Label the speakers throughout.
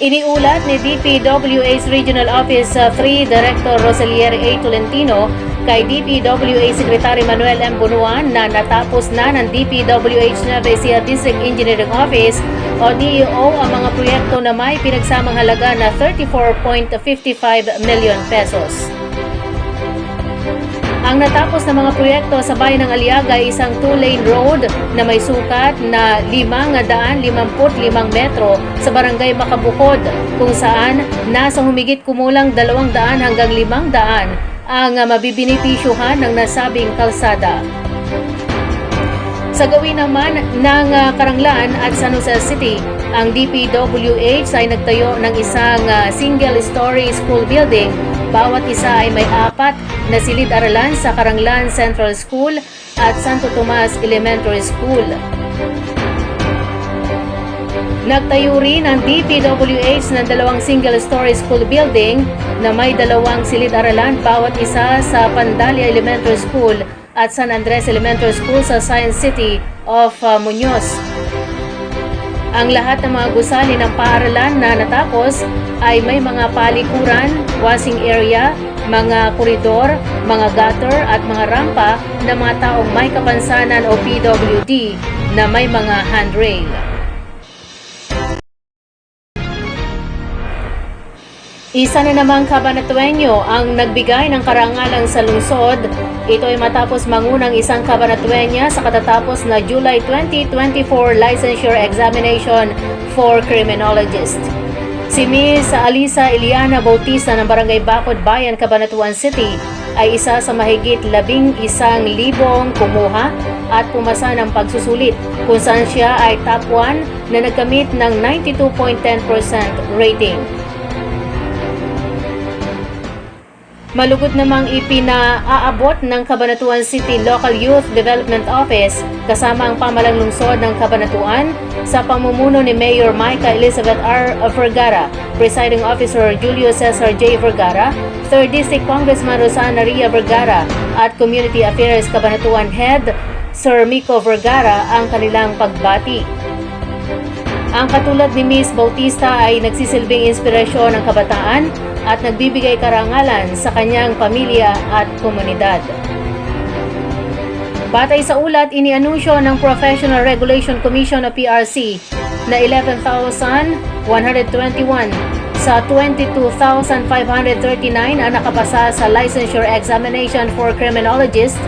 Speaker 1: Iniulat ni DPWH Regional Office uh, 3 Director Roselier A. Tolentino kay DPWH Secretary Manuel M. Bunuan na natapos na ng DPWH Nueva Ecija District Engineering Office o DEO ang mga proyekto na may pinagsamang halaga na 34.55 million pesos. Ang natapos na mga proyekto sa bayan ng Aliaga ay isang two-lane road na may sukat na 555 metro sa barangay Makabukod kung saan nasa humigit kumulang 200 hanggang 500 ang mabibinipisyuhan ng nasabing kalsada. Sa gawin naman ng ah, Karanglan at San Jose City, ang DPWH ay nagtayo ng isang ah, single-story school building. Bawat isa ay may apat na silid-aralan sa Karanglan Central School at Santo Tomas Elementary School. Nagtayo rin ang DPWH ng dalawang single-story school building na may dalawang silid-aralan bawat isa sa Pandalia Elementary School at San Andres Elementary School sa Science City of uh, Muñoz. Ang lahat ng mga gusali ng paaralan na natapos ay may mga palikuran, washing area, mga koridor, mga gutter at mga rampa ng mga taong may kapansanan o PWD na may mga handrail. Isa na namang kabanatuenyo ang nagbigay ng karangalan sa lungsod. Ito ay matapos mangunang isang kabanatuenya sa katatapos na July 2024 licensure examination for criminologist. Si Miss Alisa Iliana Bautista ng Barangay Bakod Bayan, Cabanatuan City ay isa sa mahigit labing isang libong kumuha at pumasa ng pagsusulit kung saan siya ay top 1 na nagkamit ng 92.10% rating. Malugod namang ipinaaabot ng Cabanatuan City Local Youth Development Office kasama ang pamalang lungsod ng Cabanatuan sa pamumuno ni Mayor Micah Elizabeth R. Vergara, Presiding Officer Julio Cesar J. Vergara, 3rd District Congressman Rosana Ria Vergara at Community Affairs Cabanatuan Head Sir Miko Vergara ang kanilang pagbati. Ang katulad ni Miss Bautista ay nagsisilbing inspirasyon ng kabataan at nagbibigay karangalan sa kanyang pamilya at komunidad. Batay sa ulat, inianunsyo ng Professional Regulation Commission o PRC na 11,121 sa 22,539 ang nakapasa sa licensure examination for criminologists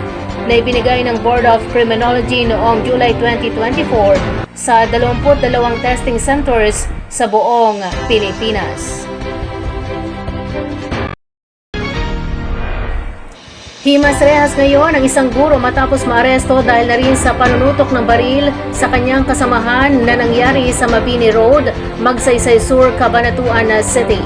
Speaker 1: na ibinigay ng Board of Criminology noong July 2024 sa 22 testing centers sa buong Pilipinas. Himas rehas ngayon ang isang guro matapos maaresto dahil na rin sa panunutok ng baril sa kanyang kasamahan na nangyari sa Mabini Road, Magsaysay Sur, Cabanatuan City.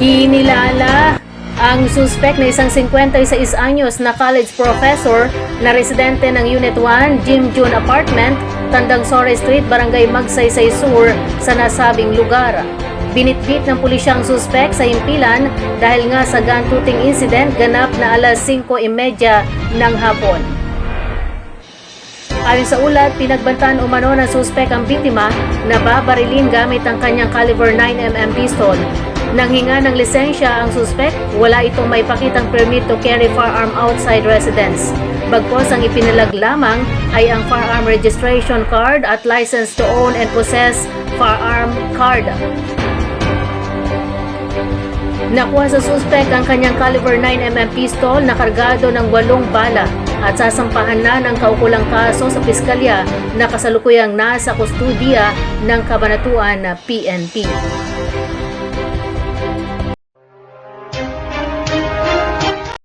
Speaker 1: Kinilala ang suspect na isang 56 anyos na college professor na residente ng Unit 1, Jim June Apartment, Tandang Sore Street, Barangay Magsaysay Sur sa nasabing lugar. Binitbit ng pulisya ang suspect sa himpilan dahil nga sa gun-shooting incident ganap na alas 5.30 ng hapon. Ayon sa ulat, pinagbantaan umano ng suspect ang biktima na babarilin gamit ang kanyang caliber 9mm pistol. Nang hinga ng lisensya ang suspect, wala itong may pakitang permit to carry firearm outside residence. Bagkos ang ipinalag lamang ay ang firearm registration card at license to own and possess firearm card. Nakuha sa suspect ang kanyang caliber 9mm pistol na kargado ng walong bala at sasampahan na ng kaukulang kaso sa piskalya na kasalukuyang nasa kustudiya ng Kabanatuan na PNP.